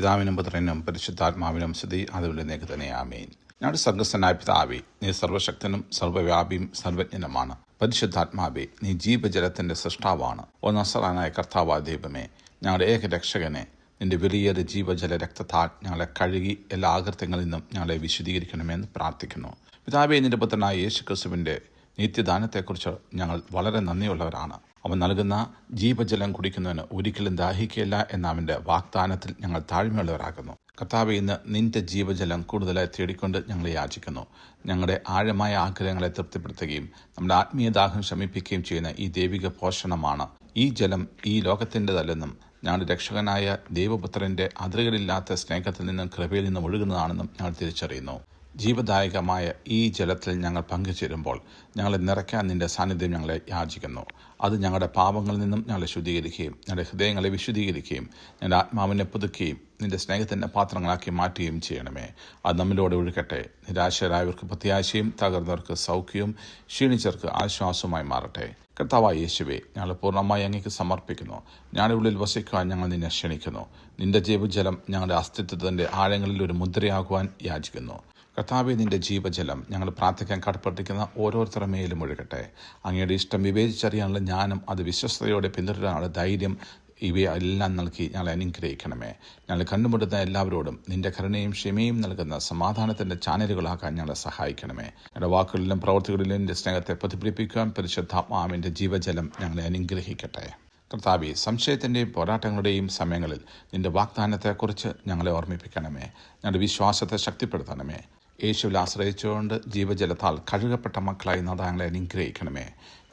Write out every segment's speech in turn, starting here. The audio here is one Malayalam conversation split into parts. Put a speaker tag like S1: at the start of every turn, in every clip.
S1: പിതാവിനും പുത്രനും പരിശുദ്ധാത്മാവിനും സ്ഥിതി അതുവിലേക്ക് തന്നെ. ആമേൻ. ഞങ്ങളുടെ സർഗസ്വനായ പിതാവേ നീ സർവശക്തനും സർവവ്യാപിയും സർവജ്ഞനുമാണ്. പരിശുദ്ധാത്മാവേ നീ ജീവജലത്തിന്റെ സൃഷ്ടാവാണ്. ഓ നസറാനായ കർത്താവാ ദൈവമേ ഞങ്ങളുടെ ഏക രക്ഷകനെ നിന്റെ വിലയേറെ ജീവജല രക്തത്താൽ ഞങ്ങളെ കഴുകി എല്ലാ ആകൃത്യങ്ങളിൽ നിന്നും ഞങ്ങളെ വിശദീകരിക്കണമെന്ന് പ്രാർത്ഥിക്കുന്നു. പിതാവേ നിന്റെ പുത്രനായ യേശു ക്രിസ്തുവിന്റെ നിത്യദാനത്തെക്കുറിച്ച് ഞങ്ങൾ വളരെ നന്ദിയുള്ളവരാണ്. അവൻ നൽകുന്ന ജീവജലം കുടിക്കുന്നവന് ഒരിക്കലും ദാഹിക്കില്ല എന്ന അവന്റെ വാഗ്ദാനത്തിൽ ഞങ്ങൾ താഴ്മയുള്ളവരാകുന്നു. കർത്താവ് ഇന്ന് നിന്റെ ജീവജലം കൂടുതലായി തേടിക്കൊണ്ട് ഞങ്ങൾ യാചിക്കുന്നു. ഞങ്ങളുടെ ആഴമായ ആഗ്രഹങ്ങളെ തൃപ്തിപ്പെടുത്തുകയും നമ്മുടെ ആത്മീയ ദാഹം ശമിപ്പിക്കുകയും ചെയ്യുന്ന ഈ ദൈവിക പോഷണമാണ് ഈ ജലം ഈ ലോകത്തിന്റെതല്ലെന്നും ഞങ്ങളുടെ രക്ഷകനായ ദൈവപുത്രന്റെ അതിരുകളില്ലാത്ത സ്നേഹത്തിൽ നിന്നും കൃപയിൽ നിന്നും ഒഴുകുന്നതാണെന്നും ഞങ്ങൾ തിരിച്ചറിയുന്നു. ജീവദായകമായ ഈ ജലത്തിൽ ഞങ്ങൾ പങ്കുചേരുമ്പോൾ ഞങ്ങളെ നിറയ്ക്കാൻ നിന്റെ സാന്നിധ്യം ഞങ്ങളെ യാചിക്കുന്നു. അത് ഞങ്ങളുടെ പാപങ്ങളിൽ നിന്നും ഞങ്ങളെ ശുദ്ധീകരിക്കുകയും ഞങ്ങളുടെ ഹൃദയങ്ങളെ വിശുദ്ധീകരിക്കുകയും ഞങ്ങളുടെ ആത്മാവിനെ പുതുക്കുകയും നിന്റെ സ്നേഹത്തിന്റെ പാത്രങ്ങളാക്കി മാറ്റുകയും ചെയ്യണമേ. അത് നമ്മിലൂടെ ഒഴുകട്ടെ. നിരാശരായവർക്ക് പ്രത്യാശയും തകർന്നവർക്ക് സൗഖ്യവും ക്ഷീണിച്ചവർക്ക് ആശ്വാസവുമായി മാറട്ടെ. കർത്താവായ യേശുവെ ഞങ്ങൾ പൂർണമായി അങ്ങേക്ക് സമർപ്പിക്കുന്നു. ഞങ്ങളുടെ ഉള്ളിൽ വസിക്കുവാൻ ഞങ്ങൾ നിന്നെ ക്ഷണിക്കുന്നു. നിന്റെ ജീവജലം ഞങ്ങളുടെ അസ്തിത്വത്തിന്റെ ആഴങ്ങളിൽ ഒരു മുദ്രയാകുവാൻ യാചിക്കുന്നു. കർത്താവെ നിന്റെ ജീവജലം ഞങ്ങൾ പ്രാർത്ഥിക്കാൻ കടപ്പെട്ടിരിക്കുന്ന ഓരോരുത്തരുടെ മേലും ഒഴുകട്ടെ. അങ്ങയുടെ ഇഷ്ടം വിവേചിച്ചറിയാനുള്ള ജ്ഞാനം അത് വിശ്വസ്തയോടെ പിന്തുടരാനുള്ള ധൈര്യം ഇവയെല്ലാം നൽകി ഞങ്ങളെ അനുഗ്രഹിക്കണമേ. ഞങ്ങൾ കണ്ടുമുട്ടുന്ന എല്ലാവരോടും നിന്റെ കരുണയും ക്ഷമയും നൽകുന്ന സമാധാനത്തിന്റെ ചാനലുകളാക്കാൻ ഞങ്ങളെ സഹായിക്കണമേ. ഞങ്ങളുടെ വാക്കുകളിലും പ്രവർത്തികളിലും നിന്റെ സ്നേഹത്തെ പ്രതിഫലിപ്പിക്കാൻ പരിശുദ്ധാത്മാവിന്റെ ജീവജലം ഞങ്ങളെ അനുഗ്രഹിക്കട്ടെ. കർത്താവി സംശയത്തിന്റെയും പോരാട്ടങ്ങളുടെയും സമയങ്ങളിൽ നിന്റെ വാഗ്ദാനത്തെക്കുറിച്ച് ഞങ്ങളെ ഓർമ്മിപ്പിക്കണമേ. ഞങ്ങളുടെ വിശ്വാസത്തെ ശക്തിപ്പെടുത്തണമേ. യേശുവിൽ ആശ്രയിച്ചുകൊണ്ട് ജീവജലത്താൽ കഴുകപ്പെട്ട മക്കളായി നാഥാങ്ങളെ അനുഗ്രഹിക്കണമേ.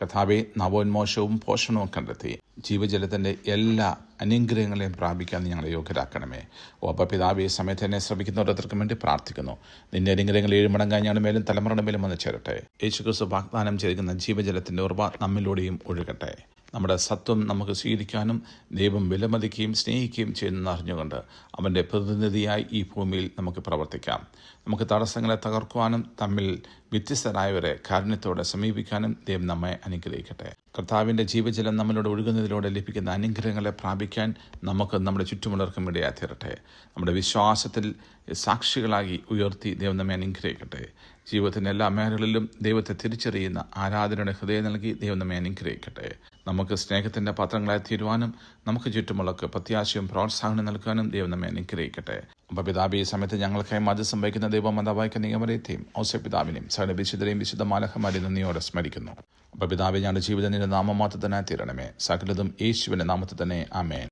S1: കഥാവെ നവോന്മോഷവും പോഷണവും കണ്ടെത്തി ജീവജലത്തിന്റെ എല്ലാ അനുഗ്രഹങ്ങളെയും പ്രാപിക്കാൻ ഞങ്ങളെ യോഗ്യരാക്കണമേ. ഓപ്പ പിതാവ് ഈ സമയത്ത് എന്നെ ശ്രമിക്കുന്ന ഓരോരുത്തർക്കും വേണ്ടി പ്രാർത്ഥിക്കുന്നു. നിന്റെ അനുഗ്രഹങ്ങൾ ഏഴുമടങ്ങാൻ ഞങ്ങളുടെ മേലും തലമുറയുടെ മേലും വന്ന് ചേരട്ടെ. യേശുക്രിസ്തു വാഗ്ദാനം ചെയ്തിരിക്കുന്ന ജീവജലത്തിന്റെ ഉറവ നമ്മിലൂടെയും ഒഴുകട്ടെ. നമ്മുടെ സത്വം നമുക്ക് സ്വീകരിക്കാനും ദൈവം വിലമതിക്കുകയും സ്നേഹിക്കുകയും ചെയ്യുന്ന അറിഞ്ഞുകൊണ്ട് അവന്റെ പ്രതിനിധിയായി ഈ ഭൂമിയിൽ നമുക്ക് പ്രവർത്തിക്കാം. നമുക്ക് തടസ്സങ്ങളെ തകർക്കുവാനും തമ്മിൽ വ്യത്യസ്തരായവരെ കാരുണ്യത്തോടെ സമീപിക്കാനും ദൈവം നമ്മെ അനുഗ്രഹിക്കട്ടെ. കർത്താവിന്റെ ജീവജലം നമ്മളോട് ഒഴുകുന്നതിലൂടെ ലഭിക്കുന്ന അനുഗ്രഹങ്ങളെ പ്രാപിക്കാൻ നമുക്ക് നമ്മുടെ ചുറ്റുമുള്ളവർക്കും ഇടയായി തീരട്ടെ. നമ്മുടെ വിശ്വാസത്തിൽ സാക്ഷികളായി ഉയർത്തി ദൈവം നമ്മെ അനുഗ്രഹിക്കട്ടെ. ജീവിതത്തിന്റെ എല്ലാ മേഖലകളിലും ദൈവത്തെ തിരിച്ചറിയുന്ന ആരാധനയുടെ ഹൃദയം നൽകി ദൈവം നമ്മെ അനുഗ്രഹിക്കട്ടെ. നമുക്ക് സ്നേഹത്തിന്റെ പാത്രങ്ങളായി തീരുവാനും നമുക്ക് ചുറ്റുമുള്ളക്ക് പ്രത്യാശയും പ്രോത്സാഹനം നൽകാനും ദൈവം നമ്മെ അനുഗ്രഹിക്കട്ടെ. അപ്പോൾ പിതാബി ഈ സമയത്ത് ഞങ്ങൾക്കായി മതി സംഭവിക്കുന്ന ദൈവമാതാവായ കന്യകമരത്തെയും ഔസ പിതാവിനെയും സകല വിശുദ്ധരെയും വിശുദ്ധ മാലഹമാരി നന്ദിയോടെ സ്മരിക്കുന്നു. അപ്പോൾ പിതാവ് ഞങ്ങളുടെ ജീവിതത്തിന്റെ നാമമാത്രത്തിനായി തീരണമേ. സകലതും യേശുവിന്റെ നാമത്തിൽ തന്നെ. ആമേൻ.